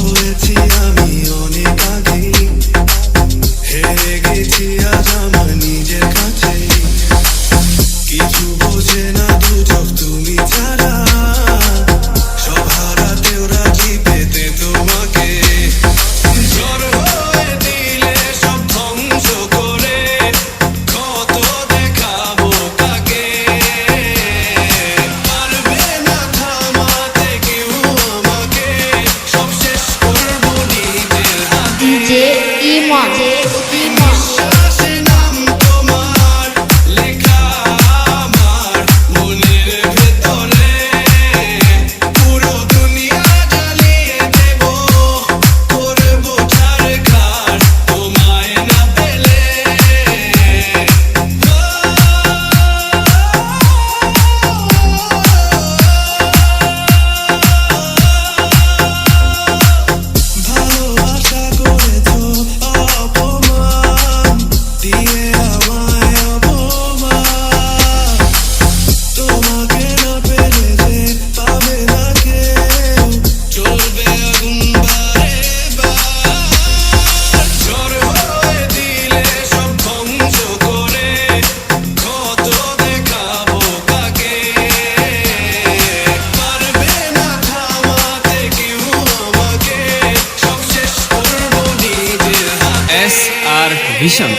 হয়েছি গেছি আজ নিজের কিছু 望。ビシゃん